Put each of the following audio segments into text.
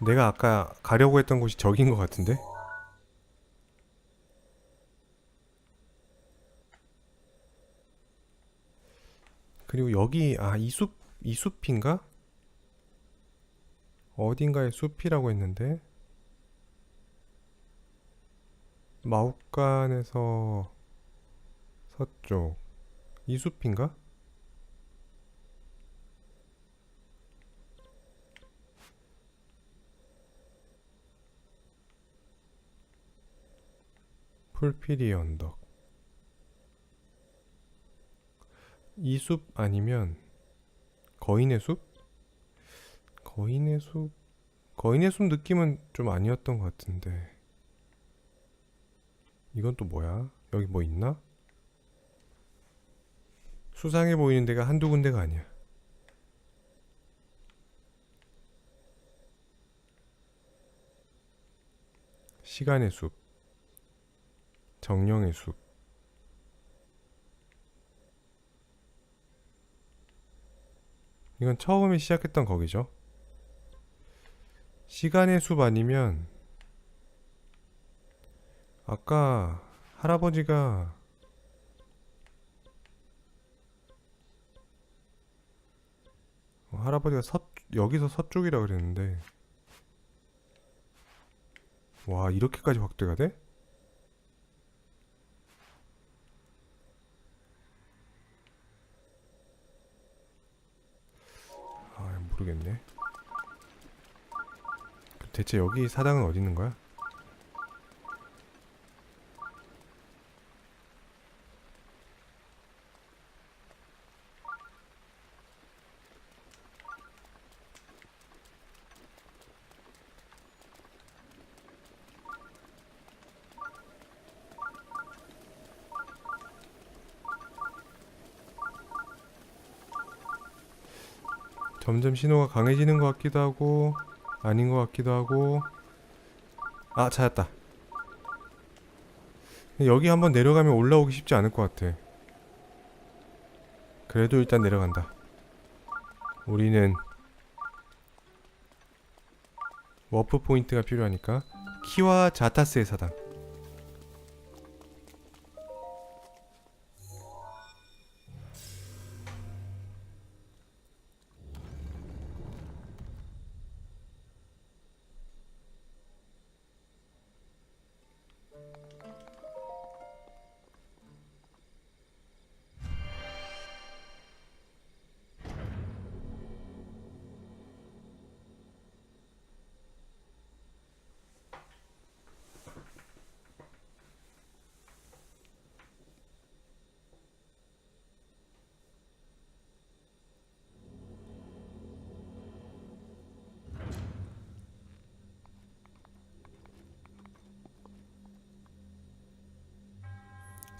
내가 아까 가려고 했던 곳이 저긴 것 같은데? 그리고 여기 아 이 숲 이 숲인가? 어딘가에 숲이라고 했는데 마욱간에서 서쪽 이 숲인가? 풀피리 언덕 이 숲 아니면 거인의 숲? 거인의 숲 거인의 숲 느낌은 좀 아니었던 것 같은데 이건 또 뭐야? 여기 뭐 있나? 수상해 보이는 데가 한두 군데가 아니야 시간의 숲 정령의 숲 이건 처음에 시작했던 거기죠 시간의 숲 아니면 아까 할아버지가 어, 할아버지가 서 여기서 서쪽이라 그랬는데 와 이렇게까지 확대가 돼? 아 모르겠네 대체 여기 사당은 어디 있는 거야? 점점 신호가 강해지는 것 같기도 하고 아닌 것 같기도 하고. 아 찾았다. 여기 한번 내려가면 올라오기 쉽지 않을 것 같아. 그래도 일단 내려간다. 우리는 워프 포인트가 필요하니까 키와 자타스의 사당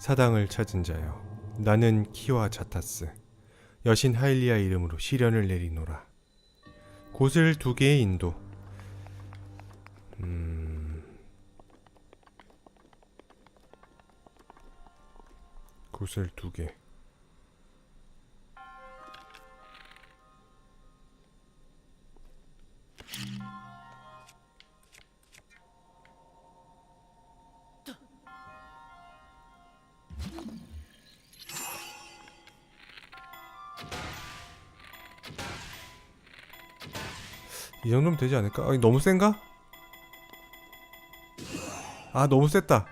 사당을 찾은 자여 나는 키와 자타스 여신 하일리아 이름으로 시련을 내리노라. 곳을 두 개의 인도. 음... 곳을 두개 이 정도면 되지 않을까? 아니 너무 센가? 아 너무 셌다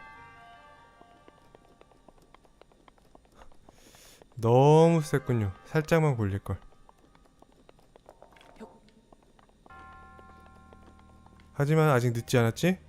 너무 셌군요 살짝만 굴릴걸 하지만 아직 늦지 않았지?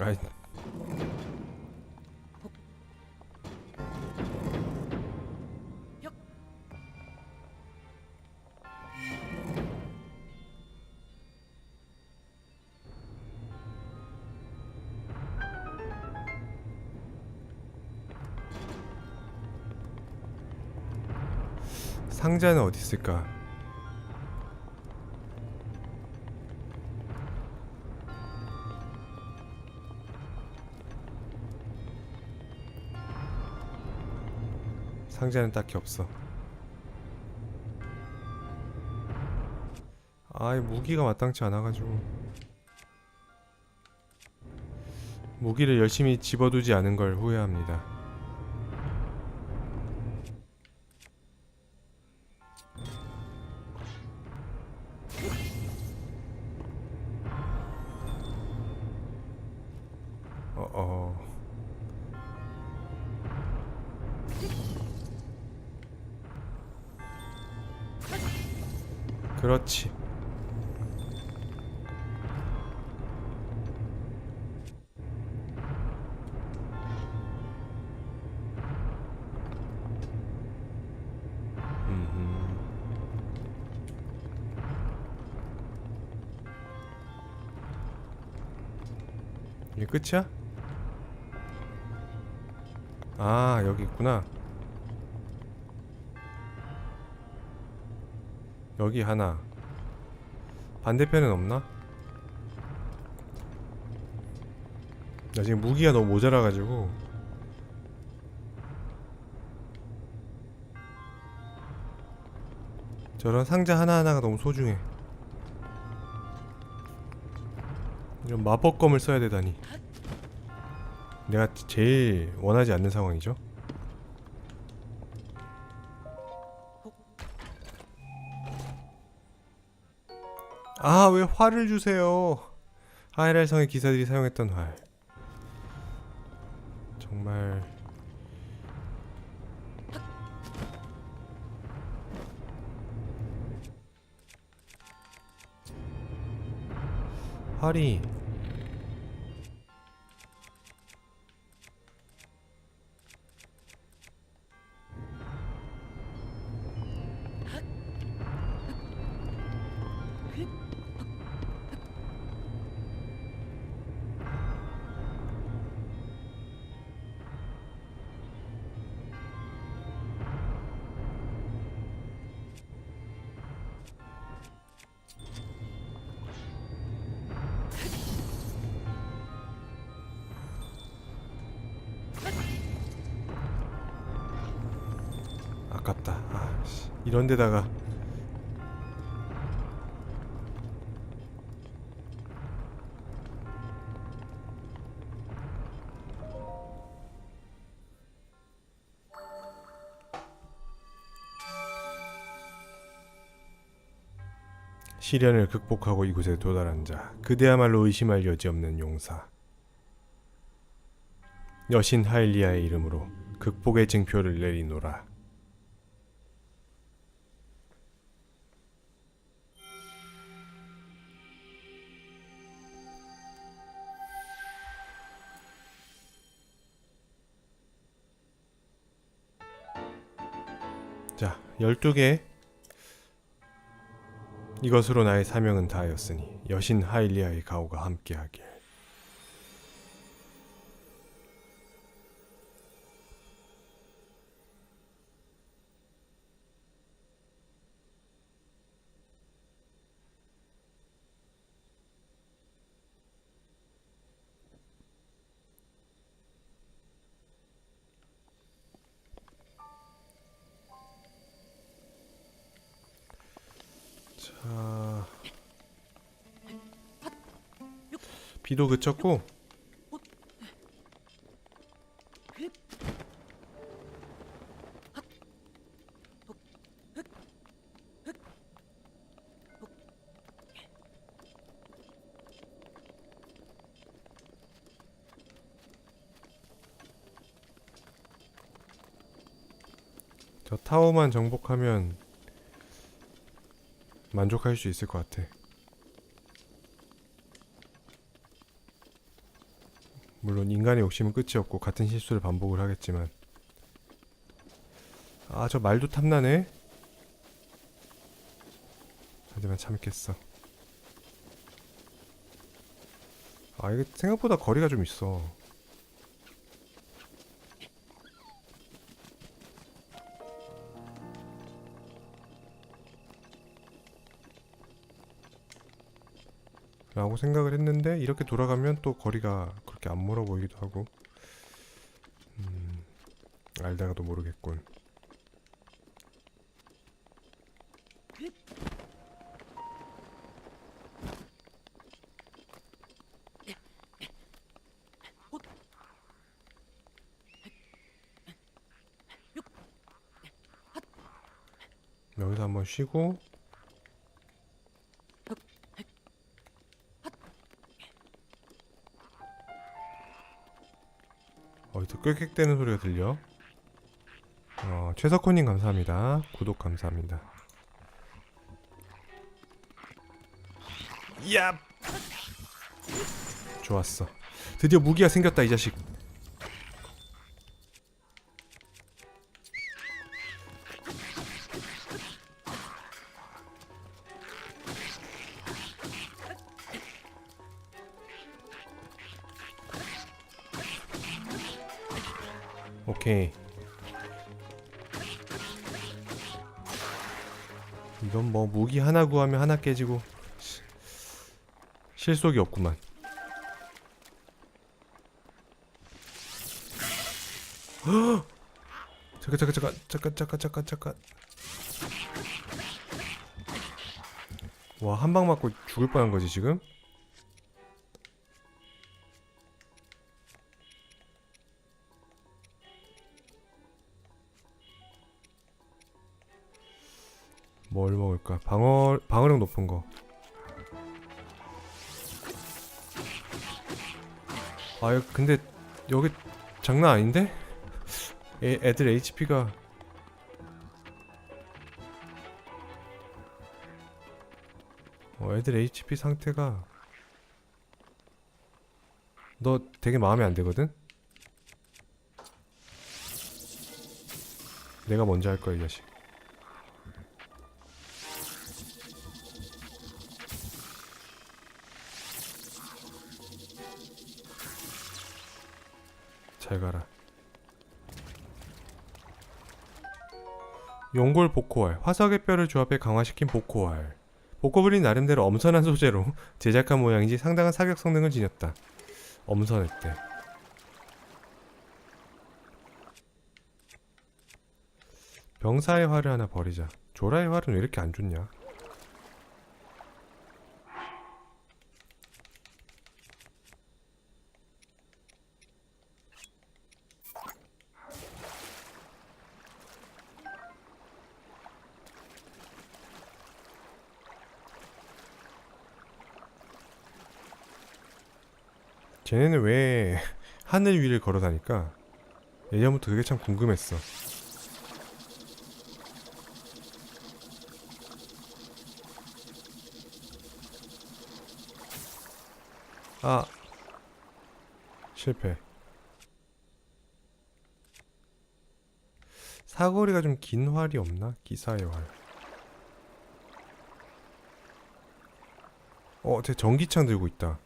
아이. 상자는 어디 있을까? 상자는 딱히 없어. 아이 무기가 마땅치 않아가지고 무기를 열심히 집어두지 않은 걸 후회합니다. 여기 하나. 반대편엔 없나? 나 지금 무기가 너무 모자라가지고. 저런 상자 하나하나가 너무 소중해. 이런 마법검을 써야 되다니. 내가 제일 원하지 않는 상황이죠 아 왜 활을 주세요? 하이랄성의 기사들이 사용했던 활 정말. 활이 이런 데다가 시련을 극복하고 이곳에 도달한 자, 그대야말로 의심할 여지 없는 용사. 여신 하일리아의 이름으로 극복의 증표를 내리노라. 12개. 이것으로 나의 사명은 다하였으니 여신 하일리아의 가오가 함께하길. 비도 그쳤고 저 타워만 정복하면 만족할 수 있을 것 같아. 물론 인간의 욕심은 끝이 없고 같은 실수를 반복을 하겠지만. 아 저 말도 탐나네. 하지만 참겠어. 아 이게 생각보다 거리가 좀 있어 라고 생각을 했는데 이렇게 돌아가면 또 거리가 그렇게 안 멀어 보이기도 하고. 음, 알다가도 모르겠군. 여기서 한번 쉬고 꽥꽥대는 소리가 들려? 어, 최석호님 감사합니다. 구독 감사합니다. 야! 좋았어. 드디어 무기가 생겼다 이 자식. 오케이. 이건 뭐 무기 하나 구하면 하나 깨지고 시- 실속이 없구만. 헉! 잠깐 잠깐 잠깐 잠깐 잠깐 잠깐 잠깐. 와한 방 맞고 죽을 뻔한 거지 지금? 뭘 먹을까? 방어 방어력 높은 거. 아 여- 근데 여기 장난 아닌데? 애, 애들 HP가 어, 애들 HP 상태가 너 되게 마음에 안 들거든? 내가 먼저 할 거야 이 자식. 잘 가라. 용골 보코알, 화석의 뼈를 조합해 강화시킨 보코알. 보코블이 나름대로 엄선한 소재로 제작한 모양인지 상당한 사격 성능을 지녔다. 엄선했대. 병사의 활을 하나 버리자. 조라의 활은 왜 이렇게 안 좋냐? 쟤네는 왜 하늘 위를 걸어 다닐까? 예전부터 그게 참 궁금했어. 아 실패. 사거리가 좀 긴 활이 없나? 기사의 활. 어, 쟤 전기창 들고 있다.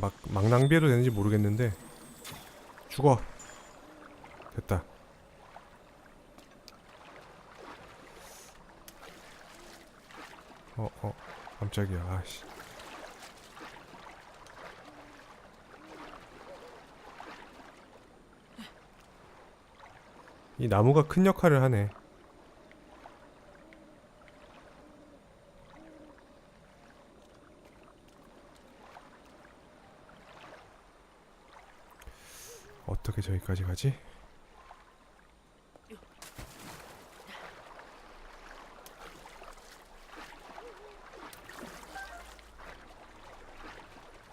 막, 막 낭비해도 되는지 모르겠는데 죽어. 됐다. 어어 깜짝이야. 아씨. 이 나무가 큰 역할을 하네 여기까지 가지?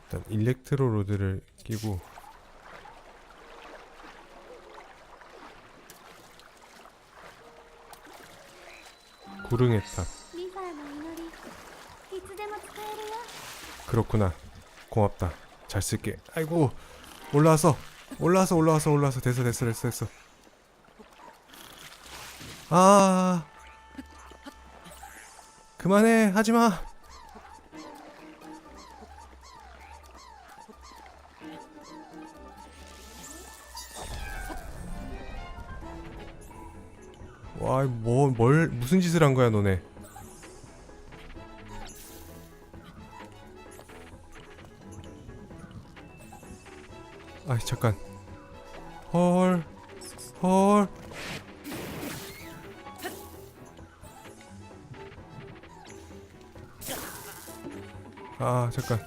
일단 일렉트로 로드를 끼고 구릉의 탑. 그렇구나. 고맙다. 잘 쓸게. 아이고 올라와서. 올라와서 올라와서 올라와서 됐어 됐어 됐어 됐어. 아 그만해 하지 마. 와, 뭐, 뭘, 무슨 짓을 한 거야, 너네? 아이, 잠깐. 헐, 헐. 아, 잠깐.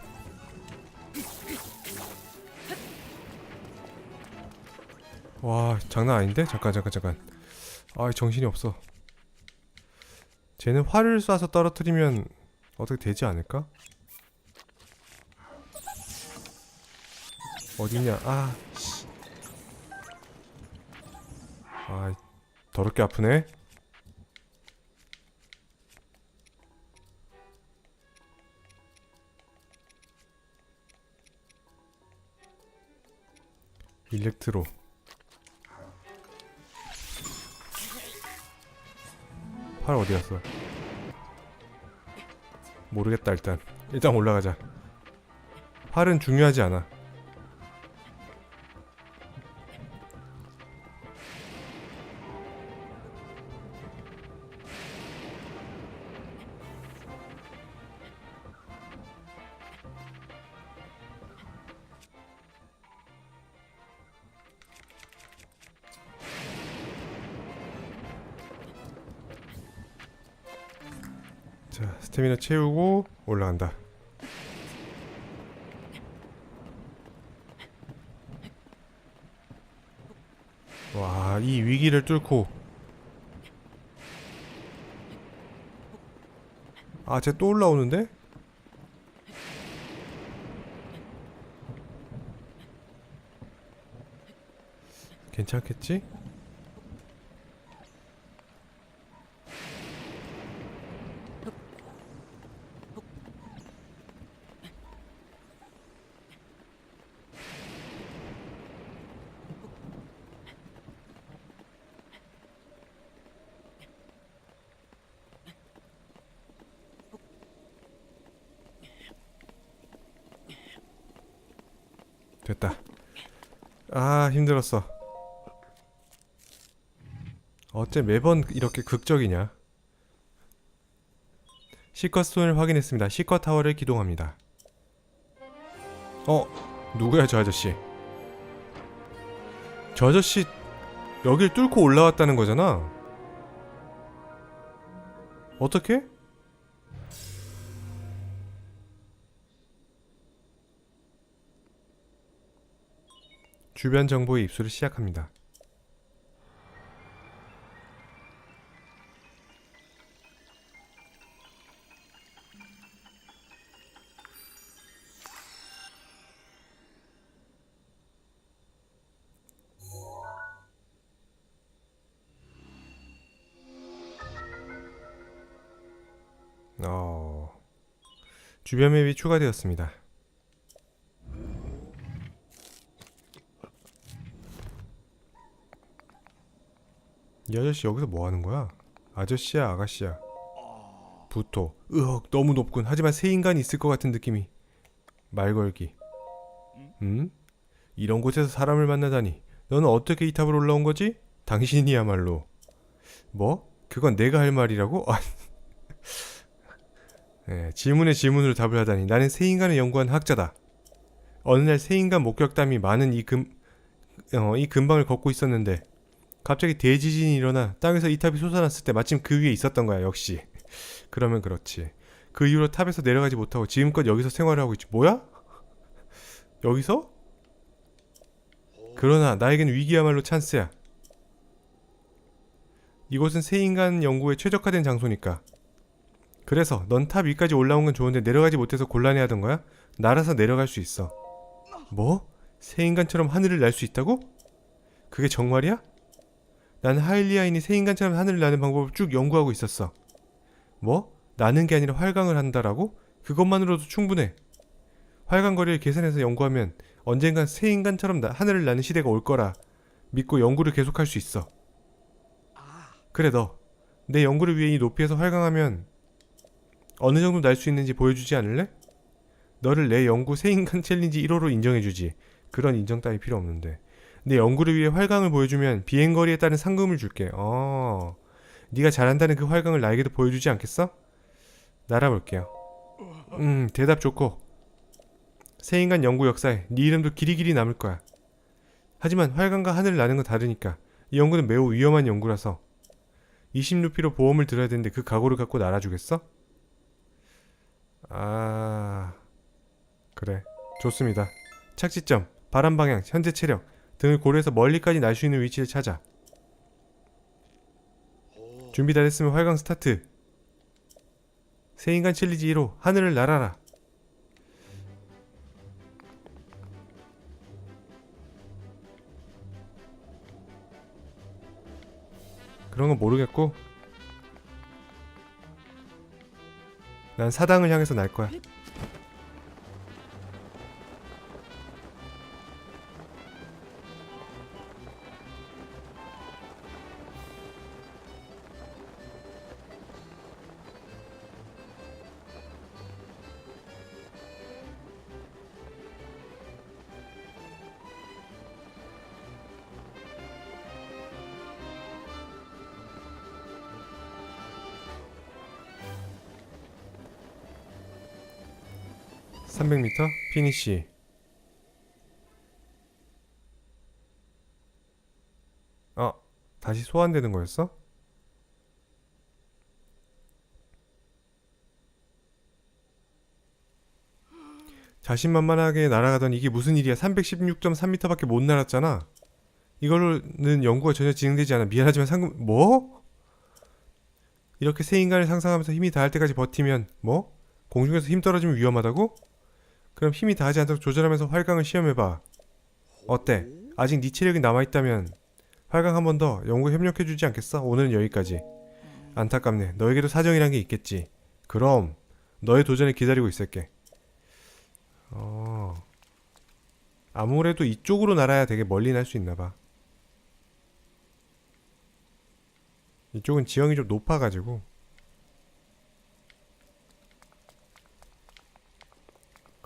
와, 장난 아닌데? 잠깐, 잠깐, 잠깐. 아, 정신이 없어. 쟤는 활을 쏴서 떨어뜨리면 어떻게 되지 않을까? 어디냐? 아, 씨. 더럽게 아프네. 일렉트로. 팔 어디 갔어? 모르겠다 일단 일단 올라가자 팔은 중요하지 않아 스태미나 채우고 올라간다 와 이 위기를 뚫고 아쟤 또 올라오는데? 괜찮겠지? 됐다. 아 힘들었어. 어째 매번 이렇게 극적이냐? 시커 스톤을 확인했습니다. 시커 타워를 기동합니다. 어 누구야 저 아저씨? 저 아저씨 여길 뚫고 올라왔다는 거잖아. 어떻게? 주변 정보의 입수를 시작합니다. 어... 주변 맵이 추가되었습니다. 이 아저씨 여기서 뭐 하는 거야? 아저씨야 아가씨야. 부토. 으헉 너무 높군. 하지만 새 인간이 있을 것 같은 느낌이. 말 걸기. 음? 이런 곳에서 사람을 만나다니. 너는 어떻게 이 탑을 올라온 거지? 당신이야말로. 뭐? 그건 내가 할 말이라고? 아, 네, 질문에 질문으로 답을 하다니. 나는 새 인간을 연구한 학자다. 어느 날 새 인간 목격담이 많은 이 금, 어, 이 근방을 걷고 있었는데 갑자기 대지진이 일어나 땅에서 이 탑이 솟아났을 때 마침 그 위에 있었던 거야 역시 그러면 그렇지 그 이후로 탑에서 내려가지 못하고 지금껏 여기서 생활을 하고 있지 뭐야? 여기서? 그러나 나에겐 위기야말로 찬스야 이곳은 새인간 연구에 최적화된 장소니까 그래서 넌 탑 위까지 올라온 건 좋은데 내려가지 못해서 곤란해하던 거야? 날아서 내려갈 수 있어 뭐? 새인간처럼 하늘을 날 수 있다고? 그게 정말이야? 난 하일리아인이 새 인간처럼 하늘을 나는 방법을 쭉 연구하고 있었어. 뭐? 나는 게 아니라 활강을 한다라고? 그것만으로도 충분해. 활강 거리를 계산해서 연구하면 언젠간 새 인간처럼 나- 하늘을 나는 시대가 올 거라 믿고 연구를 계속할 수 있어. 그래 너. 내 연구를 위해 이 높이에서 활강하면 어느 정도 날 수 있는지 보여주지 않을래? 너를 내 연구 새 인간 챌린지 1호로 인정해주지. 그런 인정 따위 필요 없는데. 내 연구를 위해 활강을 보여주면 비행거리에 따른 상금을 줄게. 어. 네가 잘한다는 그 활강을 나에게도 보여주지 않겠어? 날아볼게요. 음, 대답 좋고. 새 인간 연구 역사에 네 이름도 길이길이 남을 거야. 하지만 활강과 하늘을 나는 건 다르니까 이 연구는 매우 위험한 연구라서 20루피로 보험을 들어야 되는데 그 각오를 갖고 날아주겠어? 아... 그래. 좋습니다. 착지점, 바람 방향, 현재 체력 등을 고려해서 멀리까지 날 수 있는 위치를 찾아. 준비 다 됐으면 활강 스타트. 새 인간 챌리지 1호 하늘을 날아라. 그런 건 모르겠고 난 사당을 향해서 날 거야. 피니시 어 다시 소환되는 거였어? 자신만만하게 날아가던 이게 무슨 일이야 316.3m밖에 못 날았잖아 이걸로는 연구가 전혀 진행되지 않아 미안하지만 상금 뭐? 이렇게 새 인간을 상상하면서 힘이 다할 때까지 버티면 뭐? 공중에서 힘 떨어지면 위험하다고? 그럼 힘이 다하지 않도록 조절하면서 활강을 시험해봐. 어때? 아직 네 체력이 남아있다면 활강 한 번 더 연구에 협력해주지 않겠어? 오늘은 여기까지. 안타깝네. 너에게도 사정이란 게 있겠지. 그럼 너의 도전을 기다리고 있을게. 어... 아무래도 이쪽으로 날아야 되게 멀리 날 수 있나봐. 이쪽은 지형이 좀 높아가지고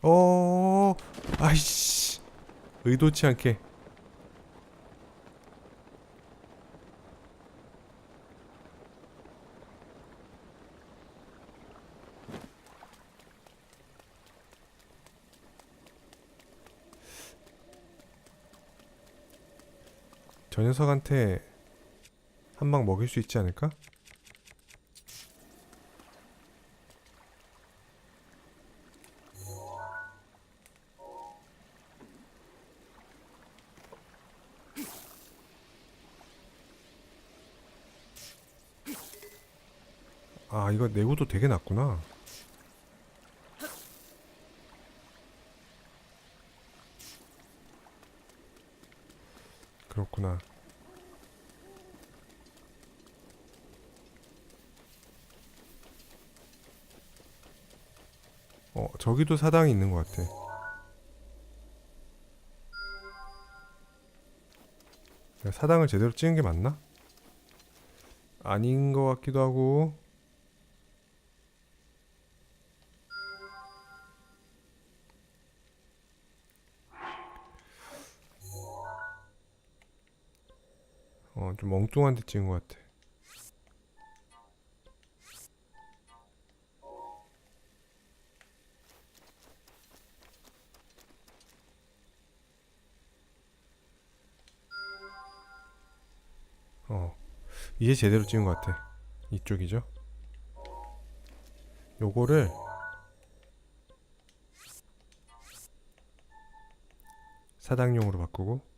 어, 아이씨, 의도치 않게. 저 녀석한테 한 방 먹일 수 있지 않을까? 내구도 되게 낮구나. 그렇구나. 어 저기도 사당이 있는 것 같아. 사당을 제대로 찍은 게 맞나? 아닌 것 같기도 하고 어, 좀 엉뚱한 데 찍은 것 같아. 어, 이제 제대로 찍은 것 같아. 이쪽이죠? 요거를 사당용으로 바꾸고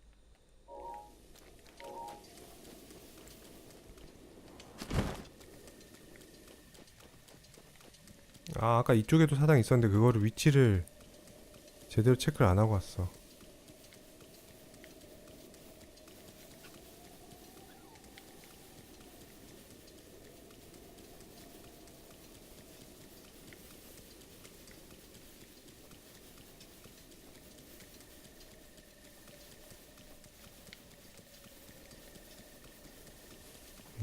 아 아까 이쪽에도 사당 있었는데 그거를 위치를 제대로 체크를 안 하고 왔어.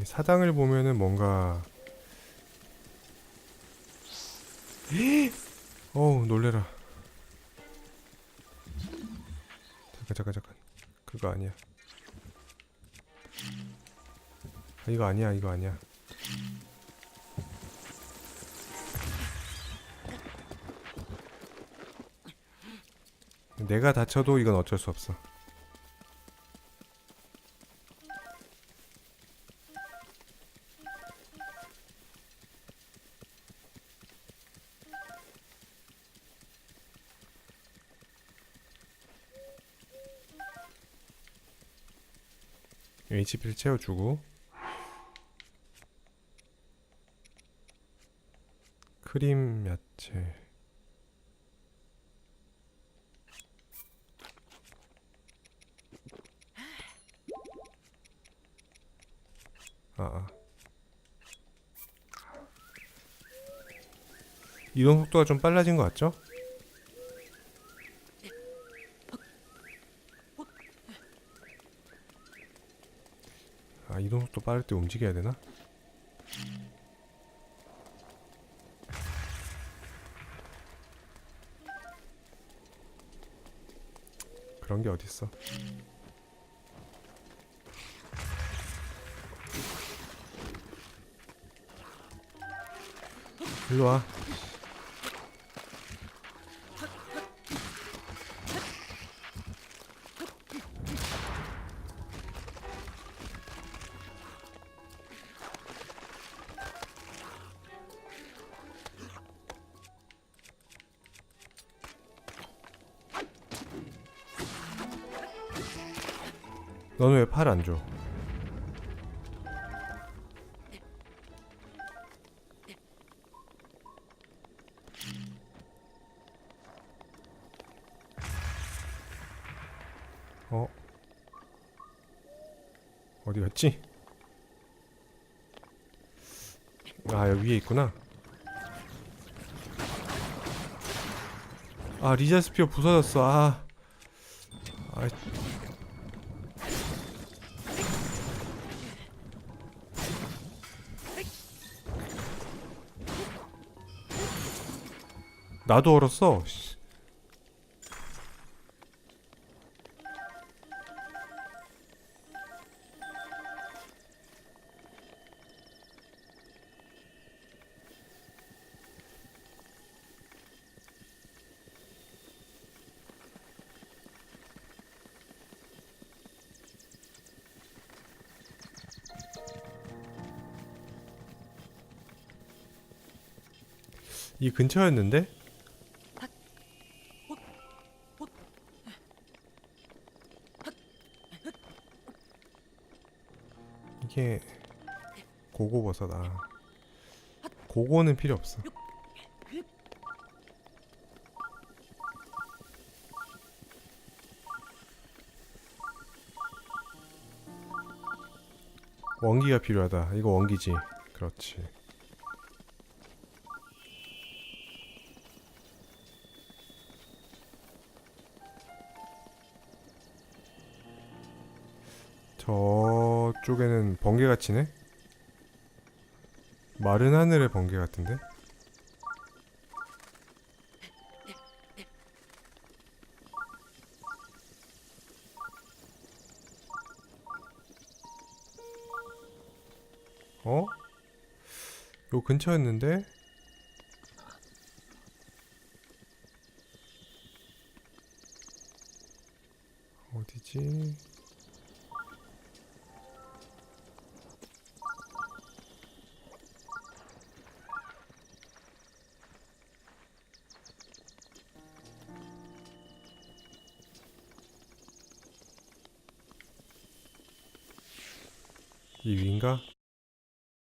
사당을 보면은 뭔가 놀래라. 잠깐 잠깐 잠깐. 그거 아니야. 아, 이거 아니야 이거 아니야. 내가 다쳐도 이건 어쩔 수 없어 HP를 채워주고 크림 야채 아, 아. 이동 속도가 좀 빨라진 것 같죠? 속도 빠를 때 움직여야 되나? 그런 게 어딨어? 일로 와. 너는 왜 팔 안 줘? 어? 어디 갔지? 아 여기 위에 있구나. 아 리자스피어 부서졌어. 아. 아 나도 얼었어. 씨. 이 근처였는데? 버섯아. 고고는 필요 없어. 원기가 필요하다. 이거 원기지. 그렇지. 저쪽에는 번개가 치네? 마른 하늘의 번개 같은데? 어? 요 근처였는데?